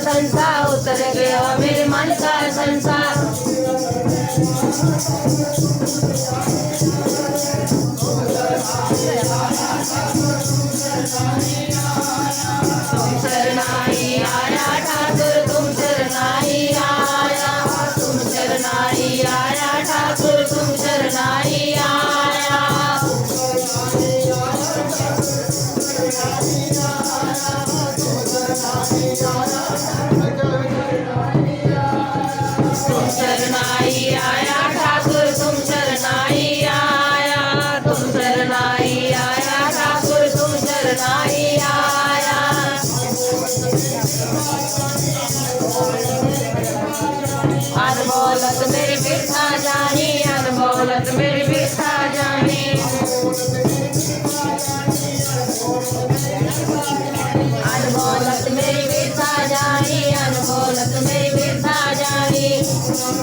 संसार उतर गया, मेरे मन का संसार। आया, ठाकुर, तुम तुम आया, ठाकुर, तुम आया। अनबोलत मेरी बिरथा जानी अनबोलत मेरी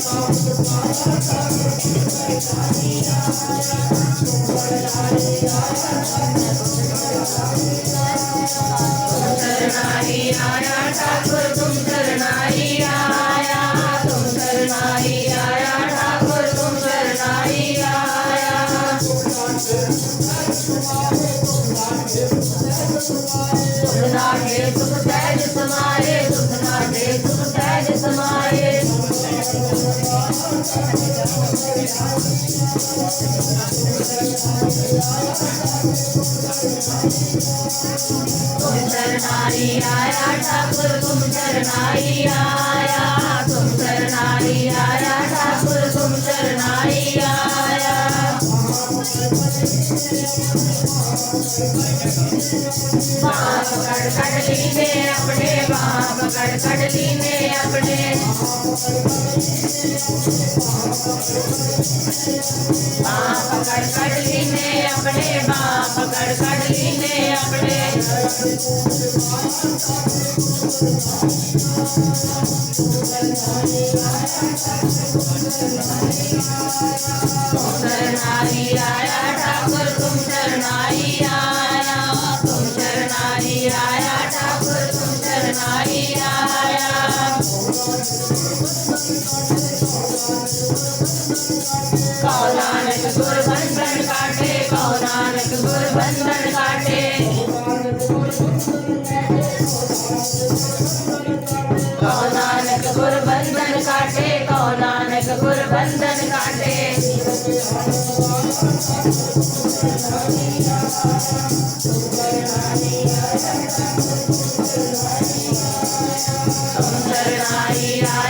आया तुम नाटे तुम सहज समाये। तुम शरणाई आया ठाकुर तुम शरणाई आया तुम शरणाई आया ठाकुर तुम शरणाई आया पकड़ पकड़ कटली ने अपने अपने आया कौ गुर काटे कौ नानक गुर बंधन बंधन काटे कौ गुर बंधन काटे। Om Tarnaya